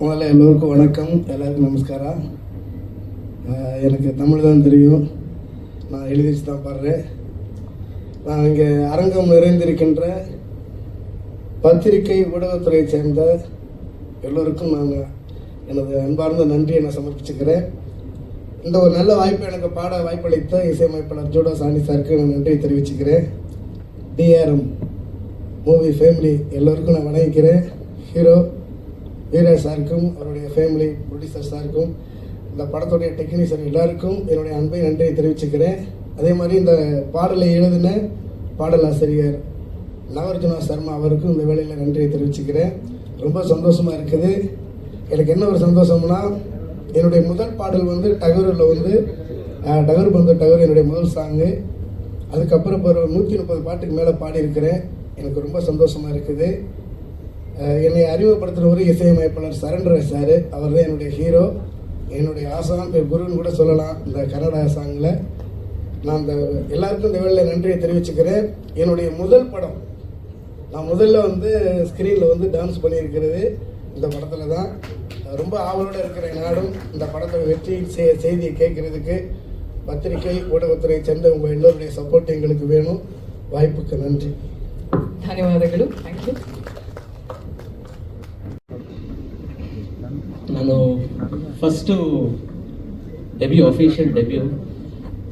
முதல்ல எல்லோருக்கும் வணக்கம். எல்லாருக்கும் நமஸ்காரம். எனக்கு தமிழ் தான் தெரியும். நான் எழுதி வச்சு தான் பாடுறேன். நான் இங்கே அரங்கம் நிறைந்திருக்கின்ற பத்திரிகை ஊடகத்துறையை சேர்ந்த எல்லோருக்கும் நான் எனது அன்பார்ந்த நன்றியை நான் சமர்ப்பிச்சுக்கிறேன். இந்த ஒரு நல்ல வாய்ப்பு எனக்கு பாட வாய்ப்பளித்த இசையமைப்பாளர் ஜோடோ சாணி சாருக்கு நான் நன்றியை தெரிவிச்சுக்கிறேன். டிஆர்எம் மூவி ஃபேமிலி எல்லோருக்கும் நான் வணங்கிக்கிறேன். ஹீரோ வீரா சாருக்கும் அவருடைய ஃபேமிலி ப்ரொடியூசர் சாருக்கும் இந்த படத்துடைய டெக்னீஷியன் எல்லாருக்கும் என்னுடைய அன்பை நன்றியை தெரிவிச்சுக்கிறேன். அதே மாதிரி இந்த பாடலை எழுதின பாடல் ஆசிரியர் நவர்ஜுனா சர்மா அவருக்கும் இந்த வேலையில் நன்றியை தெரிவிச்சுக்கிறேன். ரொம்ப சந்தோஷமாக இருக்குது. எனக்கு என்ன ஒரு சந்தோஷம்னா என்னுடைய முதல் பாடல் வந்து டகரில் வந்து டகர் பந்து டகர் என்னுடைய முதல் சாங்கு அதுக்கப்புறம் ஒரு நூற்றி முப்பது பாட்டுக்கு மேலே பாடியிருக்கிறேன். எனக்கு ரொம்ப சந்தோஷமாக இருக்குது. என்னை அறிமுகப்படுத்துகிறவர் இசையமைப்பாளர் சரண் ராஜ் சார். அவர் தான் என்னுடைய ஹீரோ என்னுடைய ஆசான் குருன்னு கூட சொல்லலாம் இந்த கன்னட சாங்கில். நான் இந்த எல்லாருக்கும் இந்த வேலையில் நன்றியை தெரிவிச்சுக்கிறேன். என்னுடைய முதல் படம் நான் முதல்ல வந்து ஸ்க்ரீனில் வந்து டான்ஸ் பண்ணியிருக்கிறது இந்த படத்தில் தான். ரொம்ப ஆவலோடு இருக்கிற நாடும் இந்த படத்தை வெற்றி செய்தியை கேட்குறதுக்கு பத்திரிகை ஊடகத்துறை சேர்ந்த உங்கள் எல்லோருடைய சப்போர்ட் எங்களுக்கு வேணும். வாய்ப்புக்கு நன்றி. தன்யவாதங்களும் thank you first debut official debut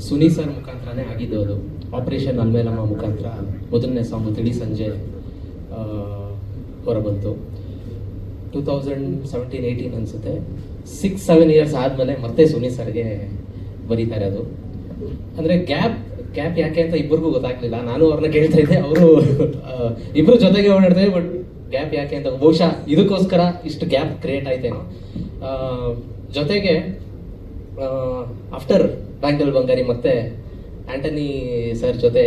Suni sir ಮುಖಾಂತರನೇ ಆಗಿದ್ದು ಅದು. ಆಪರೇಷನ್ ಅಲ್ಮೇಲಮ್ಮ ಮುಖಾಂತರ ಮೊದಲನೇ ಸಾಂಗು ತಿಳಿ ಸಂಜೆ ಹೊರಬಂತು. ಟೂ ತೌಸಂಡ್ ಸೆವೆಂಟೀನ್ ಏಯ್ಟೀನ್ ಅನಿಸುತ್ತೆ. ಸಿಕ್ಸ್ ಸೆವೆನ್ ಇಯರ್ಸ್ ಆದಮೇಲೆ ಮತ್ತೆ ಸುನಿ ಸರ್ಗೆ ಬರೀತಾರೆ ಅದು. ಅಂದರೆ ಗ್ಯಾಪ್ ಗ್ಯಾಪ್ ಯಾಕೆ ಅಂತ ಇಬ್ಬರಿಗೂ ಗೊತ್ತಾಗ್ಲಿಲ್ಲ. ನಾನು ಅವ್ರನ್ನ ಕೇಳ್ತಾ ಇದ್ದೆ, ಅವರು ಇಬ್ಬರು ಜೊತೆಗೆ ಓಡಾಡ್ತೇವೆ ಬಟ್ ಗ್ಯಾಪ್ ಯಾಕೆ ಅಂತ ಬಹುಶಃ ಇದಕ್ಕೋಸ್ಕರ ಇಷ್ಟು ಗ್ಯಾಪ್ ಕ್ರಿಯೇಟ್ ಆಯ್ತೇನೋ. ಜೊತೆಗೆ ಆಫ್ಟರ್ ಬ್ಯಾಂಕಲ್ ಬಂಗಾರಿ ಮತ್ತೆ ಆಂಟನಿ ಸರ್ ಜೊತೆ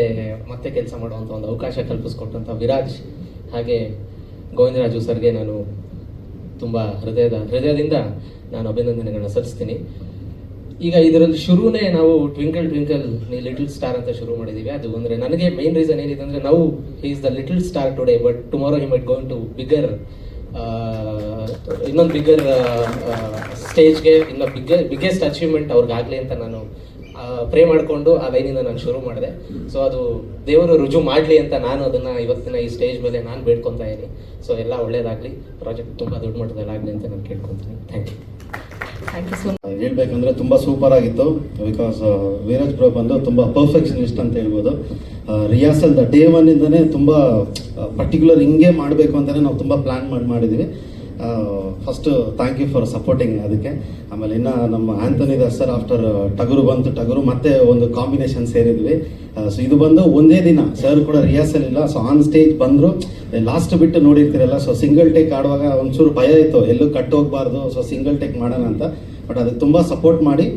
ಮತ್ತೆ ಕೆಲಸ ಮಾಡುವಂಥ ಒಂದು ಅವಕಾಶ ಕಲ್ಪಿಸ್ಕೊಟ್ಟಂಥ ವಿರಾಜ್, ಹಾಗೆ ಗೋವಿಂದರಾಜು ಸರ್ಗೆ ನಾನು ತುಂಬ ಹೃದಯದ, ಹೃದಯದಿಂದ ನಾನು ಅಭಿನಂದನೆಗಳನ್ನ ಸಲ್ಲಿಸ್ತೀನಿ. ಈಗ ಇದರಲ್ಲಿ ಶುರುನೇ ನಾವು ಟ್ವಿಂಕಲ್ ಟ್ವಿಂಕಲ್ ಲಿಟಲ್ ಸ್ಟಾರ್ ಅಂತ ಶುರು ಮಾಡಿದ್ದೀವಿ ಅದು ಅಂದರೆ ನನಗೆ ಮೈನ್ ರೀಸನ್ ಏನಿದೆ ಅಂದ್ರೆ ನಾವು is the little star today but tomorrow he might going to bigger ಇನ್ನೊಂದು ಬಿಗ್ಗರ್ ಸ್ಟೇಜ್ಗೆ ಇನ್ನೊಂದು ಬಿಗ್ಗ ಬಿಗ್ಗೆಸ್ಟ್ ಅಚೀವ್ಮೆಂಟ್ ಅವ್ರಿಗಾಗಲಿ ಅಂತ ನಾನು ಪ್ರೇ ಮಾಡಿಕೊಂಡು ಆ ಲೈನಿಂದ ನಾನು ಶುರು ಮಾಡಿದೆ. ಸೊ ಅದು ದೇವರು ರುಜು ಮಾಡಲಿ ಅಂತ ನಾನು ಅದನ್ನು ಇವತ್ತಿನ ಈ ಸ್ಟೇಜ್ ಮೇಲೆ ನಾನು ಬೇಡ್ಕೊತಾ ಇದ್ದೀನಿ ಸೊ ಎಲ್ಲ ಒಳ್ಳೇದಾಗಲಿ. ಪ್ರಾಜೆಕ್ಟ್ ತುಂಬ ದೊಡ್ಡ ಮಟ್ಟದಲ್ಲಿ ಆಗಲಿ ಅಂತ ನಾನು ಕೇಳ್ಕೊತೀನಿ. ಥ್ಯಾಂಕ್ ಯು ಹೇಳ್ಬೇಕಂದ್ರೆ ತುಂಬಾ ಸೂಪರ್ ಆಗಿತ್ತು. ಬಿಕಾಸ್ ವೀರಜ್ ಬ್ರೋ ಬಂದು ತುಂಬಾ ಪರ್ಫೆಕ್ಷನಿಸ್ಟ್ ಅಂತ ಹೇಳ್ಬೋದು. ರಿಯಾಸಲ್ ದ ಡೇ ಒನ್ ಇಂದಾನೆ ತುಂಬಾ ಪರ್ಟಿಕ್ಯುಲರ್ ಹಿಂಗೆ ಮಾಡಬೇಕು ಅಂತಾನೆ ನಾವು ತುಂಬಾ ಪ್ಲಾನ್ ಮಾಡಿ ಮಾಡಿದೀವಿ. First thank you for supporting ಅದಕ್ಕೆ. ಆಮೇಲೆ ಇನ್ನು ನಮ್ಮ ಆಂಥೋನಿ ದಾಸ್ ಸರ್ ಆಫ್ಟರ್ ಟಗರು ಬಂತು, ಟಗರು ಮತ್ತೆ ಒಂದು ಕಾಂಬಿನೇಷನ್ ಸೇರಿದ್ವಿ. ಸೊ ಇದು ಬಂದು ಒಂದೇ ದಿನ ಸರ್ ಕೂಡ ರಿಹರ್ಸಲ್ ಇಲ್ಲ ಸೊ ಆನ್ ಸ್ಟೇಜ್ ಬಂದರು. ಲಾಸ್ಟ್ ಬಿಟ್ಟು ನೋಡಿರ್ತೀರಲ್ಲ ಸೊ ಸಿಂಗಲ್ ಟೇಕ್ ಆಡುವಾಗ ಒಂಚೂರು ಭಯ ಇತ್ತು, ಎಲ್ಲೂ ಕಟ್ ಹೋಗ್ಬಾರ್ದು ಸೊ ಸಿಂಗಲ್ ಟೇಕ್ ಮಾಡೋಣ ಅಂತ. ಬಟ್ ಅದಕ್ಕೆ ತುಂಬ ಸಪೋರ್ಟ್ ಮಾಡಿ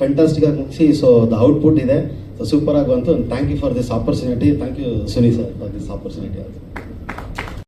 ಫೆಂಟಾಸ್ಟಿಕ್ ಆಗಿ ಮುಗಿಸಿ ಸೊ ದ ಔಟ್ಪುಟ್ ಇದೆ. ಸೊ ಸೂಪರ್ ಆಗಿ ಬಂತು. Thank you for this opportunity thank you Suni sir for this opportunity